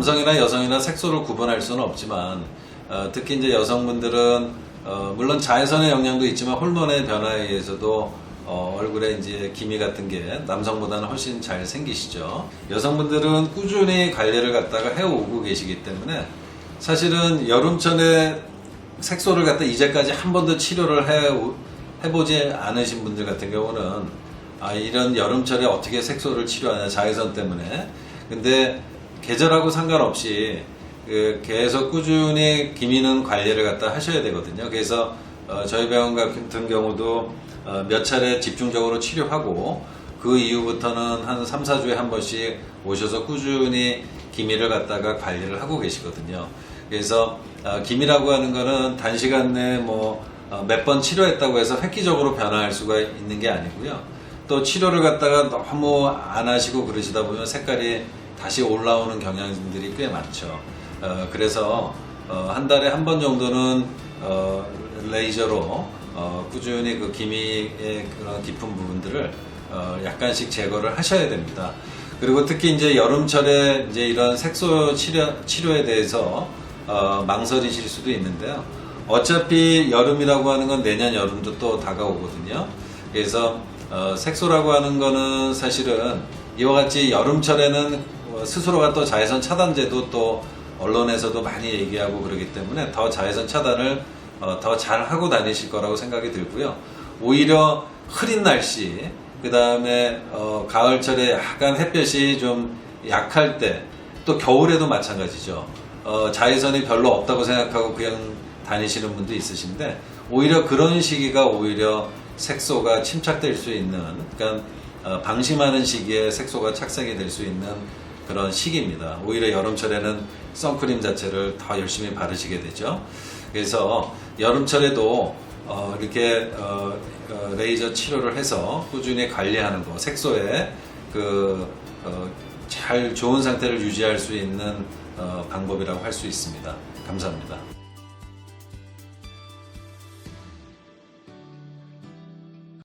남성이나 여성이나 색소를 구분할 수는 없지만 어, 특히 이제 여성분들은 어, 물론 자외선의 영향도 있지만 호르몬의 변화에 의해서도 어, 얼굴에 이제 기미 같은 게 남성보다는 훨씬 잘 생기시죠. 여성분들은 꾸준히 관리를 갖다가 해오고 계시기 때문에 사실은 여름철에 색소를 갖다 이제까지 한 번도 치료를 해, 해보지 않으신 분들 같은 경우는 아, 이런 여름철에 어떻게 색소를 치료하냐 자외선 때문에 근데 계절하고 상관없이 그 계속 꾸준히 기미는 관리를 갖다 하셔야 되거든요. 그래서 어, 저희 병원 같은 경우도 어, 몇 차례 집중적으로 치료하고 그 이후부터는 한 3, 4주에 한 번씩 오셔서 꾸준히 기미를 갖다가 관리를 하고 계시거든요. 그래서 어, 기미라고 하는 거는 단시간 내에 뭐 몇번 치료했다고 해서 획기적으로 변화할 수가 있는 게 아니고요. 또 치료를 갖다가 너무 안 하시고 그러시다 보면 색깔이 다시 올라오는 경향들이 꽤 많죠. 어, 그래서 어, 한 달에 한 번 정도는 어, 레이저로 어, 꾸준히 그 기미의 그런 깊은 부분들을 어, 약간씩 제거를 하셔야 됩니다. 그리고 특히 이제 여름철에 이제 이런 색소 치료, 치료에 대해서 어, 망설이실 수도 있는데요. 어차피 여름이라고 하는 건 내년 여름도 또 다가오거든요. 그래서 어, 색소라고 하는 거는 사실은 이와 같이 여름철에는 어, 스스로가 또 자외선 차단제도 또 언론에서도 많이 얘기하고 그러기 때문에 더 자외선 차단을 어, 더잘 하고 다니실 거라고 생각이 들고요. 오히려 흐린 날씨, 그 다음에 어, 가을철에 약간 햇볕이 좀 약할 때, 또 겨울에도 마찬가지죠. 어, 자외선이 별로 없다고 생각하고 그냥 다니시는 분도 있으신데, 오히려 그런 시기가 오히려 색소가 침착될 수 있는, 그러니까 어, 방심하는 시기에 색소가 착색이 될 수 있는 그런 시기입니다. 오히려 여름철에는 선크림 자체를 더 열심히 바르시게 되죠. 그래서 여름철에도 어, 이렇게 어, 어, 레이저 치료를 해서 꾸준히 관리하는 거, 색소에 그, 어, 잘 좋은 상태를 유지할 수 있는 어, 방법이라고 할 수 있습니다. 감사합니다.